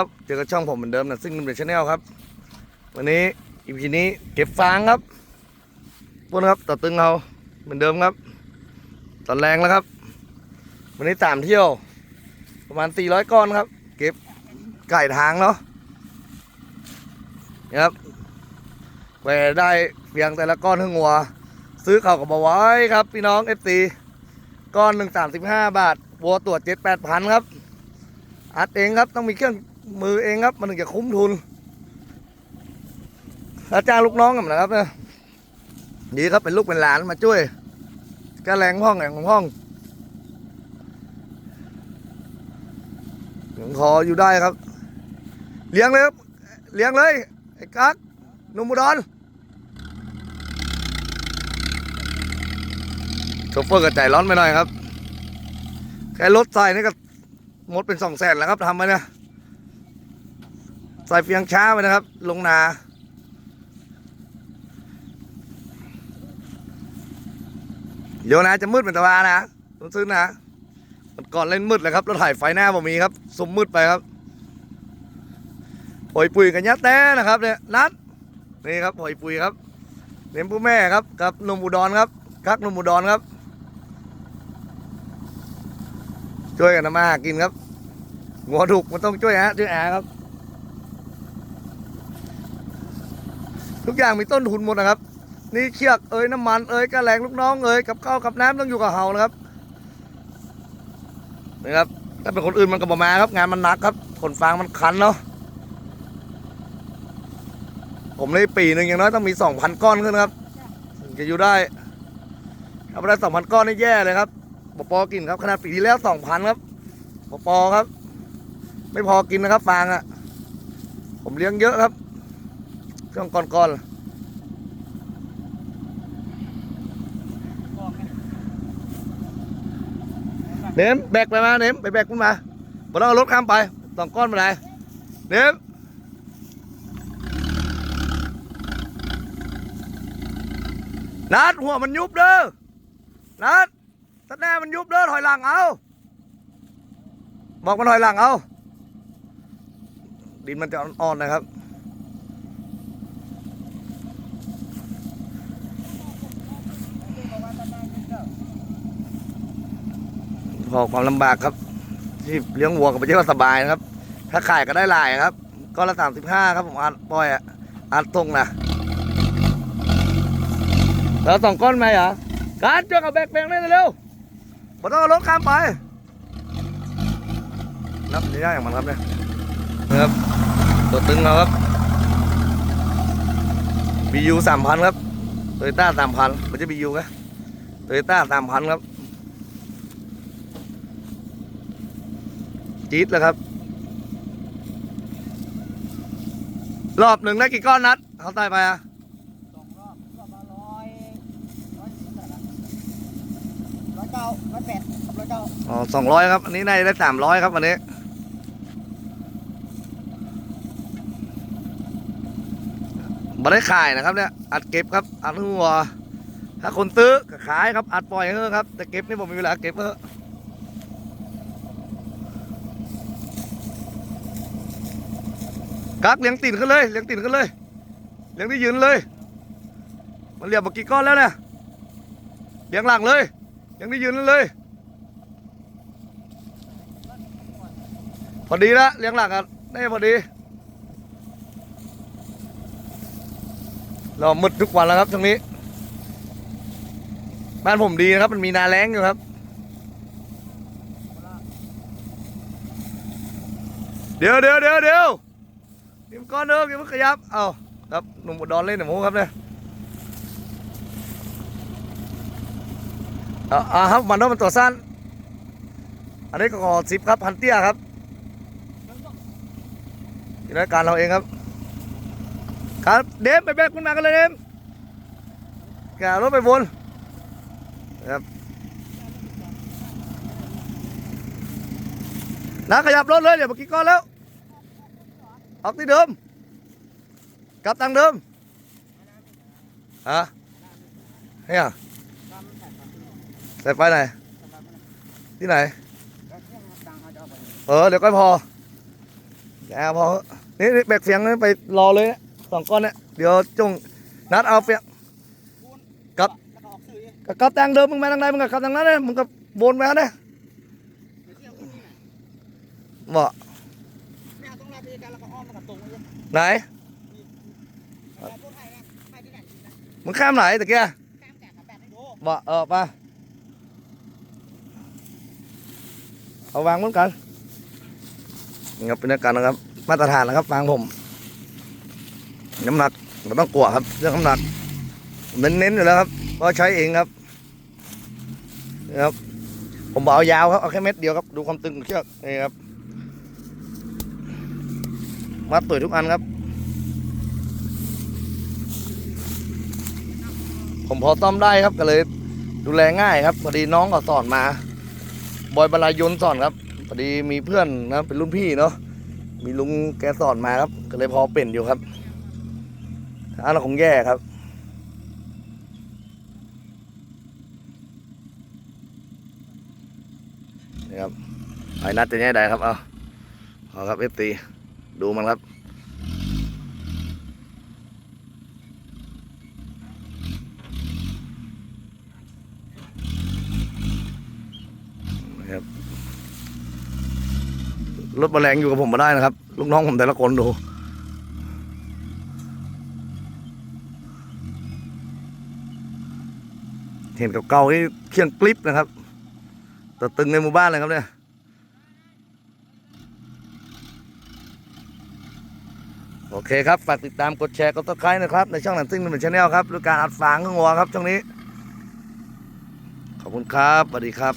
ครับเจอกับช่องผมเหมือนเดิมนะซึ่งเป็นชาแนลครับ วันนี้อีพีนี้เก็บฟางครับพวกนะครับต่อตึงเราเหมือนเดิมครับตอนแรงแล้วครับ วันนี้ตามเที่ยว ประมาณ 400 ก้อนครับ เก็บไก่ทางเนาะนี่ครับแหวได้เพียงแต่ละก้อนหึ่งหัว ซื้อเข่ากับมาไว้ครับ พี่น้องเอฟซีก้อนหนึ่งสามสิบห้าบาทวัวตรวจเจ็ดแปดพันครับอัดเองครับต้องมีเครื่อง มือเองครับ มันถึงจะคุ้มทุนแล้วจ้างลูกน้องกันนะครับเนี่ยดีครับเป็นลูกเป็นหลานมาช่วยก็แรงห้องแรงของห้องยังคออยู่ได้ครับ เลี้ยงเลยครับ เลี้ยงเลยไอ้กั๊กนุ่มอุดรโชเฟอร์ก็ใจร้อนไปหน่อยครับ แค่รถใส่นี่ก็หมดเป็นสองแสนแล้วครับทำมาเนี่ย ใส่เฟียงช้าไปนะครับ ลงนาเดี๋ยวนะจะมืดเป็นตะวันนะต้องซื้อนะมันก่อนเล่นมืดเลยครับเรถถ่ายไฟหน้าผมมีครับสมมืดไปครับหอยปุยกันยัดแต้นะครับเนี่ยนัดนี่ครับหอยปุยครับเลี้ยงผู้แม่ครับกับหนุ่มอุดรครับกักหนุ่มอุดรครับ ช่วยกันทำมาหากินครับงัวถูกมันต้องช่วยฮะช่วยแอครับ ทุกอย่างมีต้นทุนหมดนะครับ นี่เชือกเอ้ยน้ำมันเอ้ยกระแรงลูกน้องเอ้ยกับข้าวกับน้ำต้องอยู่กับเฮานะครับนะครับถ้าเป็นคนอื่นมันก็บอมาครับ งานมันหนักครับขนฟางมันคันเนาะผมในปีหนึ่งอย่างน้อยต้องมีสองพันก้อนขึ้นครับจะอยู่ได้ถ้าไม่ได้สองพันก้อนนี่แย่เลยครับปปกินครับขนาดปีที่แล้วสองพันครับปปครับ ไม่พอกินนะครับฟางอะ่ะ ผมเลี้ยงเยอะครับ ช่วงก่อนๆเนมแบกไปมาเนมไปแบกขึ้นมาบอต้องเอารถข้ามไปสองก้อนมาไหนเนมนัดหัวมันยุบเด้อนัดถ้าแน่มันยุบเด้อถอยหลังเอาบอกมันถอยหลังเอาดินมันจะอ่อนๆนะครับ พอความลำบากครับที่เลี้ยงวัวกับไม่ใช่ว่าสบายนะครับ ถ้าขายก็ได้หลายครับ ก็ละสามสิบห้าครับผมอัดปล่อยอะอัดตรงนะแล้วสองก้อนไหมเหรอการช่วยกับแบกแบงได้เร็วๆบ่ต้องเอารถข้ามไปนับนี่ได้อย่างมันครับเนี่ยนะครับตัวตึงเราครับ BU สามพันครับโตโยต้าสามพันมันจะ BU นะโตโยต้าสามพันครับ จี๊ดแล้วครับ รอบหนึ่งได้กี่ก้อนนัด เขาตายไปอะสองรอบรอบละร้อยร้อยสิบเท่าไหร่ละร้อยเก้าร้อยแปดกับร้อยเก้าอ๋อสองร้อยครับ อันนี้ได้ได้สามร้อยครับวันนี้ มาได้ขายนะครับเนี่ย อัดเก็บครับ อัดหัวถ้าคนซื้อก็ขายครับ อัดปล่อยเถอะครับ แต่เก็บนี่ผมมีเวลาเก็บเถอักเลี้ยงติ่นขึ้นเลยเลี้ยงติ่นขึ้นเลยเลี้ยงที่ยืนเลย มันเรียบมากี่ก้อนแล้วเนี่ยเลี้ยงหลังเลยเลี้ยงที่ยืนเลย พอดีละเลี้ยงหลักอะได้พอดี เรามืดทุกวันแล้วครับตรงนี้ บ้านผมดีนะครับ มันมีนาแรงอยู่ครับเดี๋ยวเดี๋ยวเดี๋ยวเดี๋ยว นี่มันก้อนเดิมยังไม่ขยับ เอาครับหนุ่มอุดรเล่นหนูครับเนี่ยเอาเอาครับมันต้องมันตัวสั้น อันนี้ก็ขอสิบครับพันเตี้ยครับนี่รายการเราเองครับ ครับเดมไปแบกขึ้นมากันเลยเดมแกรถไปวนครับนะขยับรถเลยเดี๋ยวเมื่อกี้ก้อนแล้ว ออกที่เดิม กลับทางเดิมฮะเนี่ยใส่ไฟไหน ที่ไหน เออ เดี๋ยวก็พอแล้วพอ นี่แบกเสียงนี่ไปรอเลยสองก้อนเนี่ย เดี๋ยวจงนัดเอาเปียกับกับกับแตงเดิมมึงมาทางไหนมึงกับกับทางนั้นเลยมึงกับวนไปฮะเนี่ยเดี๋ยเที่ยวขึ้นนี่น่ะ ไหนแต่พูดไทยนะไทยที่ไหนนะมึงข้ามไหนตะเกียแก้มแตกกับแปดให้ดูบอกเออไปเอาวางเหมือนกันนี่ครับเป็นอาการนะครับ มาตรฐานนะครับฟังผม น้ำหนักไม่ต้องกลัวครับเรื่องน้ำหนักผมเน้นๆอยู่แล้วครับก็ใช้เองครับนี่ครับผมบอกเอายาวครับเอาแค่เม็ดเดียวครับ ดูความตึงของเชือกนี่ครับ มัดตุ๋ยทุกอันครับ ผมพอซ่อมได้ครับก็เลย ดูแลง่ายครับพอดีน้องก็สอนมา บอยบรรยยนสอนครับพอดีมีเพื่อนนะเป็นรุ่นพี่เนาะมีลุงแกสอนมาครับ ก็เลยพอเป็นอยู่ครับถ้าเราคงแย่ครับนี่ครับไอ้นัดจะแย่ใดครับเอาเอาครับเอฟตี ดูมันครับ นะครับ รถแมลงอยู่กับผมมาได้นะครับ ลูกน้องผมแต่ละคนดูเห็นเก่าๆนี่เคียงกลิปนะครับ ตัวตึงในหมู่บ้านเลยครับเนี่ย โอเคครับ ฝากติดตามกดแชร์กดติดตามนะครับ ในช่องหนังซิ่งเป็นชาแนลครับด้วยการอัดฟางข้างหัวครับช่วงนี้ ขอบคุณครับสวัสดีครับ